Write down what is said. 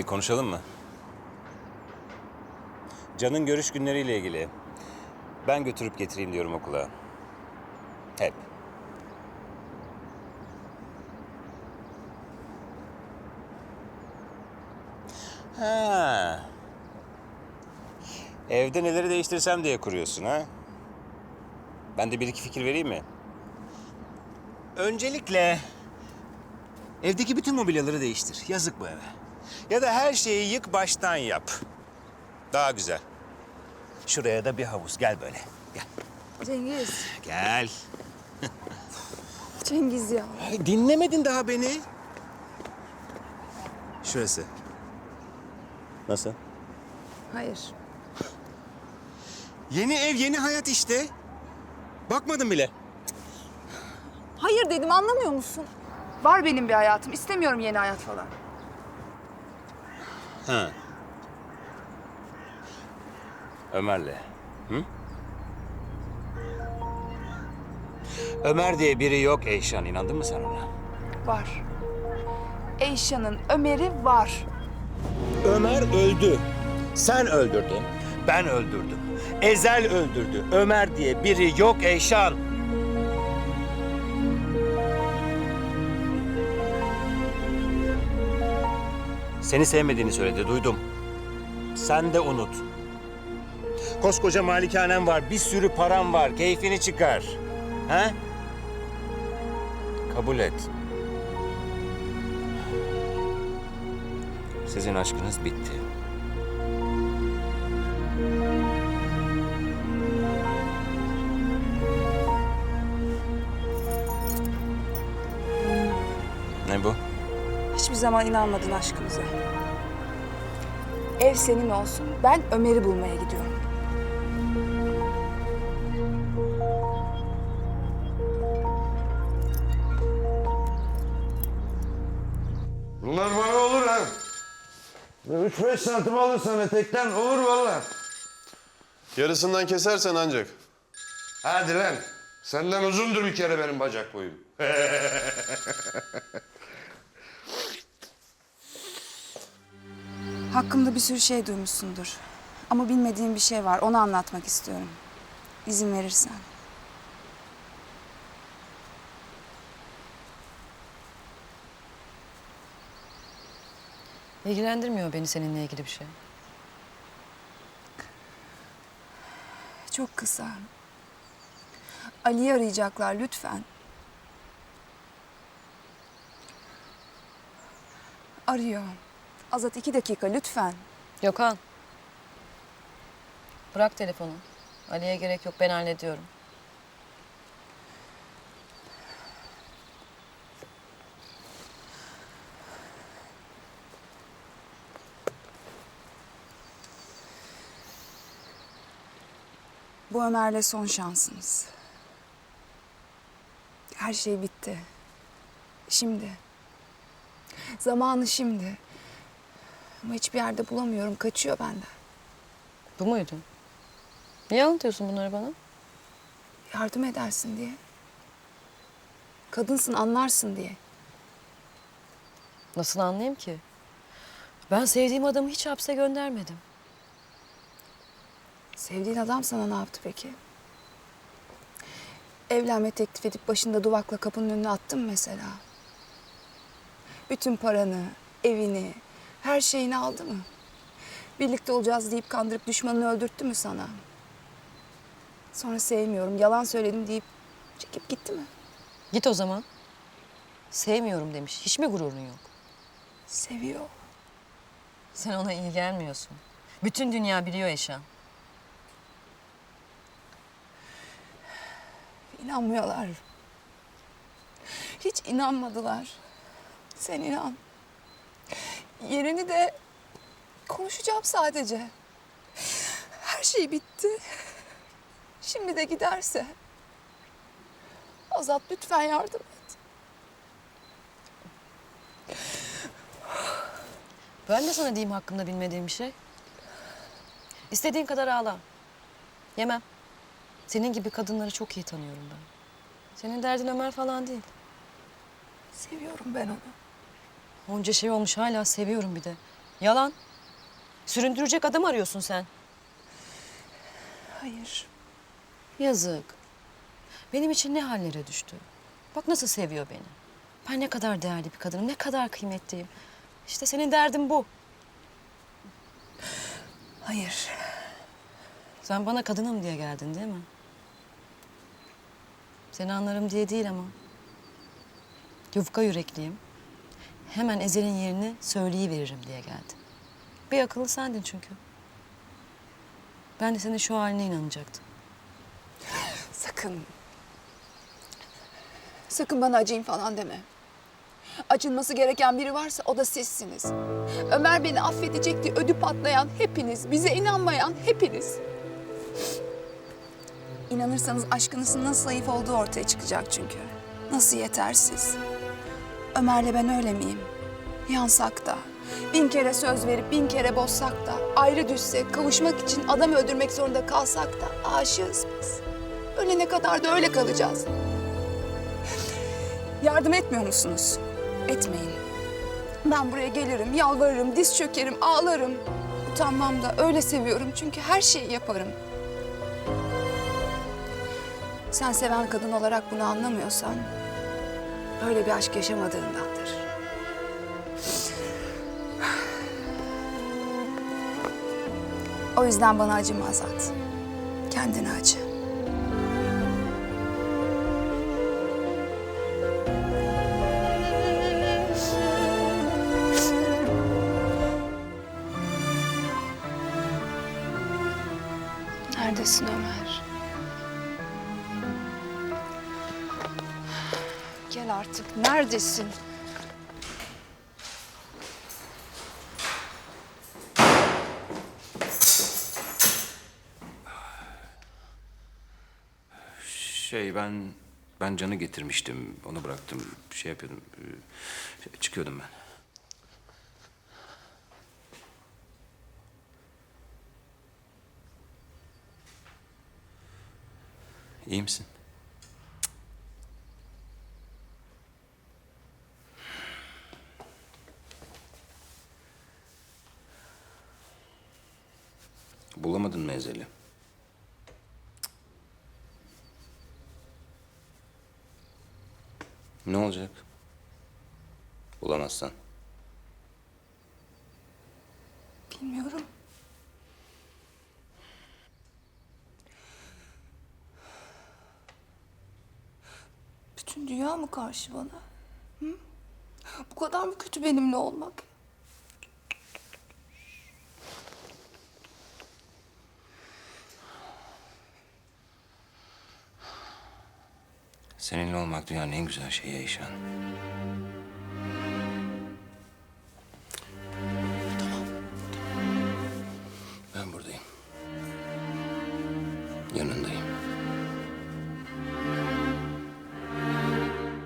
Bir konuşalım mı? Can'ın görüş günleriyle ilgili. Ben götürüp getireyim diyorum okula. Hep. Ha. Evde neleri değiştirsem diye kuruyorsun ha? Ben de bir iki fikir vereyim mi? Öncelikle evdeki bütün mobilyaları değiştir. Yazık bu eve. Ya da her şeyi yık baştan yap. Daha güzel. Şuraya da bir havuz. Gel böyle. Gel. Cengiz. Gel. Cengiz ya. Ay, dinlemedin daha beni. Şurası. Nasıl? Hayır. Yeni ev, yeni hayat işte. Bakmadın bile. Hayır dedim anlamıyor musun? Var benim bir hayatım. İstemiyorum yeni hayat falan. Ha. Ömer'le. Hı? Ömer diye biri yok Eyşan. İnandın mı sen ona? Var. Eyşan'ın Ömer'i var. Ömer öldü. Sen öldürdün. Ben öldürdüm. Ezel öldürdü. Ömer diye biri yok Eyşan. Seni sevmediğini söyledi, duydum. Sen de unut. Koskoca malikanem var, bir sürü param var. Keyfini çıkar. Ha? Kabul et. Sizin aşkınız bitti. Ne bu? Hiçbir zaman inanmadın aşkımıza. Ev senin olsun. Ben Ömer'i bulmaya gidiyorum. Bunlar bana olur ha. Üç beş santim alırsan etekten olur valla. Yarısından kesersen ancak. Hadi lan. Senden uzundur bir kere benim bacak boyum. Hakkımda bir sürü şey duymuşsundur. Ama bilmediğim bir şey var. Onu anlatmak istiyorum. İzin verirsen. İlgilendirmiyor beni seninle ilgili bir şey. Çok kısa. Ali'yi arayacaklar lütfen. Arıyor. Azat iki dakika lütfen. Gökhan. Bırak telefonu. Ali'ye gerek yok ben hallediyorum. Bu Ömer'le son şansınız. Her şey bitti. Şimdi. Zamanı şimdi. Ama hiçbir yerde bulamıyorum. Kaçıyor benden. Bu muydu? Niye anlatıyorsun bunları bana? Yardım edersin diye. Kadınsın anlarsın diye. Nasıl anlayayım ki? Ben sevdiğim adamı hiç hapse göndermedim. Sevdiğin adam sana ne yaptı peki? Evlenme teklif edip başında duvakla kapının önüne attın mesela? Bütün paranı, evini, her şeyini aldı mı? Birlikte olacağız deyip kandırıp düşmanını öldürttü mü sana? Sonra sevmiyorum, yalan söyledim deyip çekip gitti mi? Git o zaman. Sevmiyorum demiş. Hiç mi gururun yok? Seviyor. Sen ona iyi gelmiyorsun. Bütün dünya biliyor Eşan. İnanmıyorlar. Hiç inanmadılar. Sen inan. Yerini de konuşacağım sadece. Her şey bitti. Şimdi de giderse. Azat lütfen yardım et. Ben de sana diyeyim hakkımda bilmediğim bir şey. İstediğin kadar ağla. Yemem. Senin gibi kadınları çok iyi tanıyorum ben. Senin derdin Ömer falan değil. Seviyorum ben onu. Onca şey olmuş hala seviyorum bir de. Yalan. Süründürecek adam arıyorsun sen. Hayır. Yazık. Benim için ne hallere düştü. Bak nasıl seviyor beni. Ben ne kadar değerli bir kadınım, ne kadar kıymetliyim. İşte senin derdin bu. Hayır. Sen bana kadınım diye geldin değil mi? Seni anlarım diye değil ama. Yufka yürekliyim. Hemen Ezel'in yerini söyleyiveririm diye geldin. Bir akıllı sendin çünkü. Ben de senin şu haline inanacaktım. Sakın. Sakın bana acıyın falan deme. Acınması gereken biri varsa o da sizsiniz. Ömer beni affedecek diye ödü patlayan hepiniz, bize inanmayan hepiniz. İnanırsanız aşkınızın nasıl zayıf olduğu ortaya çıkacak çünkü. Nasıl yetersiz. Ömer'le ben öyle miyim? Yansak da, bin kere söz verip bin kere bozsak da, ayrı düşsek, kavuşmak için adam öldürmek zorunda kalsak da aşığız biz. Ölene kadar da öyle kalacağız. Yardım etmiyor musunuz? Etmeyin. Ben buraya gelirim, yalvarırım, diz çökerim, ağlarım. Utanmam da öyle seviyorum çünkü her şeyi yaparım. Sen seven kadın olarak bunu anlamıyorsan böyle bir aşk yaşamadığındandır. O yüzden bana acıma Azat. Kendine acı. Neredesin Ömer? Artık. Neredesin? Şey ben ben canı getirmiştim. Onu bıraktım. Şey yapıyordum. e, Çıkıyordum ben. İyi misin? Ne olacak? Bulamazsan. Bilmiyorum. Bütün dünya mı karşı bana? Hı? Bu kadar mı kötü benimle olmak? Seninle olmak dünyanın en güzel şeyi Eyşan.